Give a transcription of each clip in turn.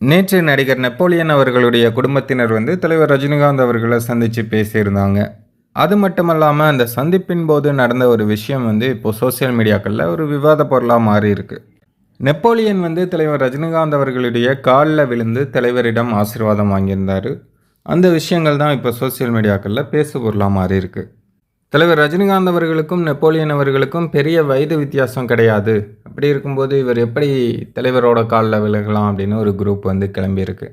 நேற்று நடிகர் நெப்போலியன் அவர்களுடைய குடும்பத்தினர் வந்து தலைவர் ரஜினிகாந்த் அவர்களை சந்தித்து பேசியிருந்தாங்க. அது மட்டுமல்லாமல் அந்த சந்திப்பின் போது நடந்த ஒரு விஷயம் வந்து இப்போ சோஷியல் மீடியாக்களில் ஒரு விவாத பொருளாக மாறி இருக்கு நெப்போலியன் வந்து தலைவர் ரஜினிகாந்த் அவர்களுடைய காலில் விழுந்து தலைவரிடம் ஆசீர்வாதம் வாங்கியிருந்தார். அந்த விஷயங்கள் தான் இப்போ சோஷியல் மீடியாக்களில் பேசு பொருளாக மாறி இருக்குது தலைவர் ரஜினிகாந்த் அவர்களுக்கும் நெப்போலியன் அவர்களுக்கும் பெரிய வயது வித்தியாசம் கிடையாது. அப்படி இருக்கும்போது இவர் எப்படி தலைவரோட காலில் விலகலாம் அப்படின்னு ஒரு குரூப் வந்து கிளம்பியிருக்கு.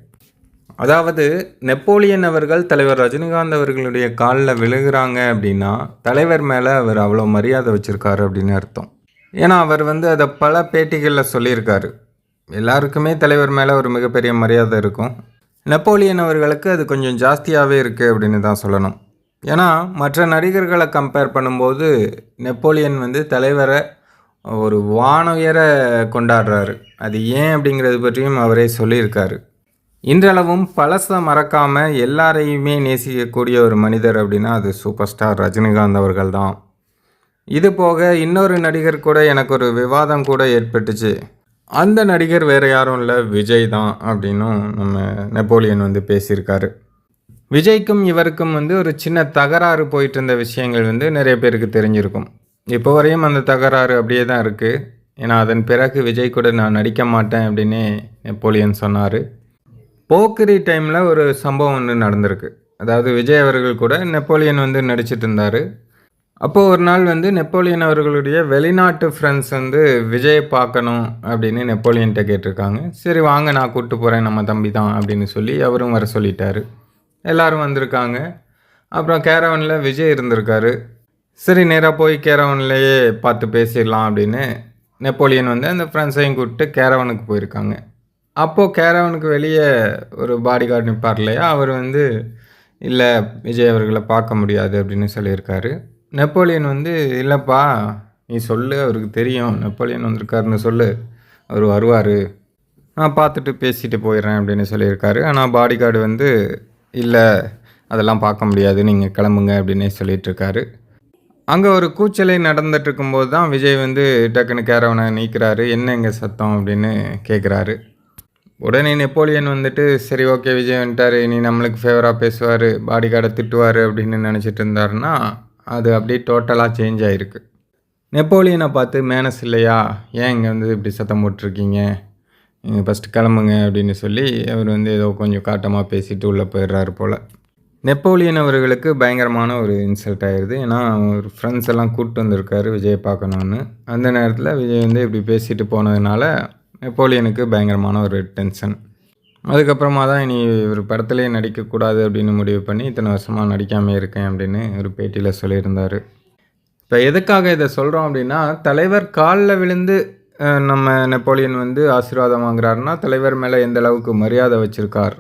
அதாவது நெப்போலியன் அவர்கள் தலைவர் ரஜினிகாந்த் அவர்களுடைய காலில் விழுகிறாங்க அப்படின்னா தலைவர் மேலே அவர் அவ்வளோ மரியாதை வச்சுருக்காரு அப்படின்னு அர்த்தம். ஏன்னா அவர் வந்து அதை பல பேட்டிகளில் சொல்லியிருக்காரு. எல்லாருக்குமே தலைவர் மேலே ஒரு மிகப்பெரிய மரியாதை இருக்கும். நெப்போலியன் அவர்களுக்கு அது கொஞ்சம் ஜாஸ்தியாகவே இருக்குது அப்படின்னு தான் சொல்லணும். ஏன்னா மற்ற நடிகர்களை கம்பேர் பண்ணும்போது நெப்போலியன் வந்து தலைவரை ஒரு வானுயர கொண்டாடுறாரு. அது ஏன் அப்படிங்கிறது பற்றியும் அவரே சொல்லியிருக்காரு. இன்றளவும் பழசை மறக்காமல் எல்லாரையுமே நேசிக்கக்கூடிய ஒரு மனிதர் அப்படின்னா அது சூப்பர் ஸ்டார் ரஜினிகாந்த் அவர்கள் தான். இது போக இன்னொரு நடிகர் கூட எனக்கு ஒரு விவாதம் கூட ஏற்பட்டுச்சு. அந்த நடிகர் வேறு யாரும் இல்லை விஜய் தான் அப்படின்னும் நம்ம நெப்போலியன் வந்து பேசியிருக்காரு. விஜய்க்கும் இவருக்கும் வந்து ஒரு சின்ன தகராறு போயிட்டு இருந்த விஷயங்கள் வந்து நிறைய பேருக்கு தெரிஞ்சிருக்கும். இப்போ வரையும் அந்த தகராறு அப்படியே தான் இருக்குது ஏன்னா அதன் பிறகு விஜய் கூட நான் நடிக்க மாட்டேன் அப்படின்னு நெப்போலியன் சொன்னார். போக்கரி டைமில் ஒரு சம்பவம் ஒன்று நடந்திருக்கு. அதாவது விஜய் அவர்கள் கூட நெப்போலியன் வந்து நடிச்சிட்டு இருந்தார். அப்போது ஒரு நாள் வந்து நெப்போலியன் அவர்களுடைய வெளிநாட்டு ஃப்ரெண்ட்ஸ் வந்து விஜயை பார்க்கணும் அப்படின்னு நெப்போலியன்கிட்ட கேட்டிருக்காங்க. சரி வாங்க நான் கூப்பிட்டு போகிறேன் நம்ம தம்பி தான் அப்படின்னு சொல்லி அவரும் வர சொல்லிட்டாரு. எல்லாரும் வந்திருக்காங்க. அப்புறம் கேரவனில் விஜய் இருந்திருக்காரு. சரி நேராக போய் கேரவன்லேயே பார்த்து பேசிடலாம் அப்படின்னு நெப்போலியன் வந்து அந்த ஃப்ரெண்ட்ஸையும் கூப்பிட்டு கேரவனுக்கு போயிருக்காங்க. அப்போது கேரவனுக்கு வெளியே ஒரு பாடி கார்டு நிற்பார் இல்லையா? அவர் வந்து இல்லை விஜய் அவர்களை பார்க்க முடியாது அப்படின்னு சொல்லியிருக்காரு. நெப்போலியன் வந்து இல்லைப்பா நீ சொல்லு அவருக்கு தெரியும். நெப்போலியன் வந்திருக்காருன்னு சொல்லு. அவர் வருவார். நான் பார்த்துட்டு பேசிட்டு போயிடுறேன் அப்படின்னு சொல்லியிருக்காரு. ஆனால் பாடி கார்டு வந்து இல்லை அதெல்லாம் பார்க்க முடியாது. நீங்கள் கிளம்புங்க அப்படின்னே சொல்லிகிட்ருக்காரு இருக்காரு அங்கே ஒரு கூச்சலை நடந்துட்டு இருக்கும்போது தான் விஜய் வந்து டக்குன்னு கேரவனை நீக்கிறாரு. என்ன இங்கே சத்தம்? அப்படின்னு கேட்குறாரு உடனே நெப்போலியன் வந்துட்டு சரி ஓகே விஜய் வந்துட்டார். இனி நம்மளுக்கு ஃபேவராக பேசுவார். பாடி கார்டை திட்டுவார் அப்படின்னு நினச்சிட்டு இருந்தாருன்னா அது அப்படியே டோட்டலாக சேஞ்ச் ஆகிருக்கு நெப்போலியனை பார்த்து மேனஸ் இல்லையா? ஏன் இங்கே வந்து இப்படி சத்தம் போட்டிருக்கீங்க? நீங்கள் ஃபஸ்ட்டு கிளம்புங்க அப்படின்னு சொல்லி அவர் வந்து ஏதோ கொஞ்சம் காட்டமாக பேசிட்டு உள்ளே போயிடுறாரு போல். நெப்போலியன் அவர்களுக்கு பயங்கரமான ஒரு இன்சல்ட் ஆயிடுது ஏன்னா அவர் ஃப்ரெண்ட்ஸ் எல்லாம் கூப்பிட்டு வந்திருக்காரு விஜயை பார்க்கணுன்னு அந்த நேரத்தில் விஜய் வந்து இப்படி பேசிட்டு போனதுனால நெப்போலியனுக்கு பயங்கரமான ஒரு டென்ஷன் அதுக்கப்புறமா தான் இனி ஒரு படத்துலேயே நடிக்கக்கூடாது அப்படின்னு முடிவு பண்ணி இத்தனை வருஷமாக நடிக்காமல் இருக்கேன் அப்படின்னு ஒரு பேட்டியில் சொல்லியிருந்தார். இப்போ எதுக்காக இதை சொல்கிறோம் அப்படின்னா தலைவர் காலில் விழுந்து நம்ம நெப்போலியன் வந்து ஆசீர்வாதம் வாங்குறாருன்னா தலைவர் மேலே எந்த அளவுக்கு மரியாதை வச்சுருக்கார்?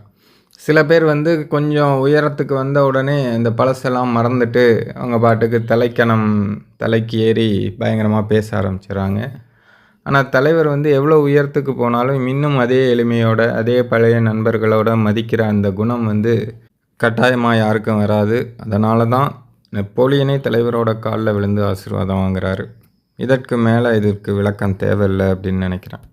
சில பேர் வந்து கொஞ்சம் உயரத்துக்கு வந்த உடனே இந்த பழசெல்லாம் மறந்துட்டு அவங்க பாட்டுக்கு தலைக்கணம் தலைக்கு ஏறி பயங்கரமாக பேச ஆரம்பிச்சிடுறாங்க. ஆனால் தலைவர் வந்து எவ்வளோ உயரத்துக்கு போனாலும் இன்னும் அதே எளிமையோட அதே பழைய நண்பர்களோட மதிக்கிற அந்த குணம் வந்து கட்டாயமாக யாருக்கும் வராது. அதனால தான் நெப்போலியனே தலைவரோட காலில் விழுந்து ஆசீர்வாதம் வாங்குறாரு. இதற்கு மேலே இதற்கு விளக்கம் தேவையில்லை அப்படின்னு நினைக்கிறேன்.